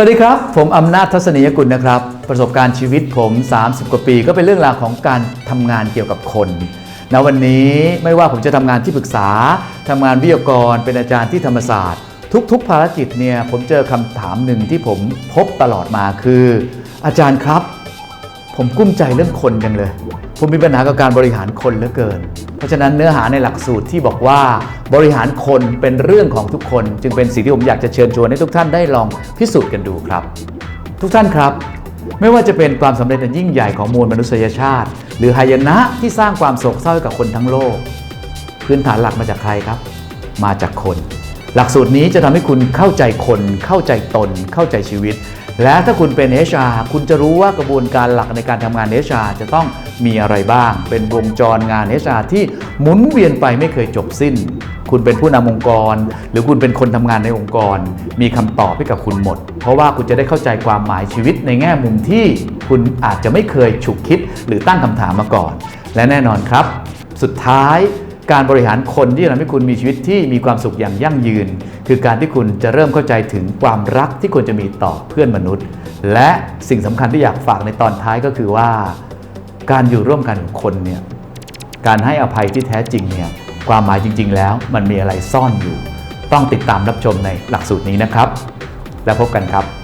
สวัสดีครับ ผมอำนาจทัศนียกุลนะครับ ประสบการณ์ชีวิตผม 30 กว่าปี ก็เป็นเรื่องราวของการทำงานเกี่ยวกับคนณวันนี้ไม่ว่าผมจะทำงานที่ปรึกษาทำงานวิทยากร เป็นอาจารย์ที่ธรรมศาสตร์ ทุกๆ ภารกิจเนี่ยผมเจอคำถามหนึ่งที่ผมพบตลอดมาคือ อาจารย์ครับ ผมกุ้มใจเรื่องคนจังเลย ผมมีปัญหากับการบริหารคนเหลือเกิน เพราะฉะนั้นเนื้อหาในหลักสูตรที่บอกว่าบริหารคนเป็นเรื่องของทุกคน จึงเป็นสิ่งที่ผมอยากจะเชิญชวนให้ทุกท่านได้ลองพิสูจน์กันดูครับ ทุกท่านครับ ไม่ว่าจะเป็นความสำเร็จอันยิ่งใหญ่ของมวลมนุษยชาติ หรือหายนะที่สร้างความโศกเศร้าให้กับคนทั้งโลก พื้นฐานหลักมาจากใครครับ มาจากคน หลักสูตรนี้จะทำให้คุณเข้าใจคน เข้าใจตน เข้าใจชีวิต และถ้าคุณเป็น HR คุณจะรู้ว่ากระบวนการหลักในการทำงาน HR จะต้องมีอะไรบ้าง เป็นวงจรงาน HR ที่หมุนเวียนไปไม่เคยจบสิ้น คุณเป็นผู้นำองค์กร หรือคุณเป็นคนทำงานในองค์กร มีคำตอบให้กับคุณหมด เพราะว่าคุณจะได้เข้าใจความหมายชีวิตในแง่มุมที่คุณอาจจะไม่เคยฉุกคิด หรือตั้งคำถามมาก่อน และแน่นอนครับ สุดท้าย การบริหารคนที่จะทำให้คุณมีชีวิตที่มีความสุขอย่างยั่งยืน คือการที่คุณจะเริ่มเข้าใจถึงความรักที่ควรจะมีต่อเพื่อนมนุษย์ และสิ่งสำคัญที่อยากฝากในตอนท้ายก็คือว่า การอยู่ร่วมกันของคนเนี่ยการให้อภัยที่แท้จริงเนี่ยความหมายจริง ๆ แล้วมันมีอะไรซ่อนอยู่ ต้องติดตามรับชมในหลักสูตรนี้นะครับ แล้วพบกันครับ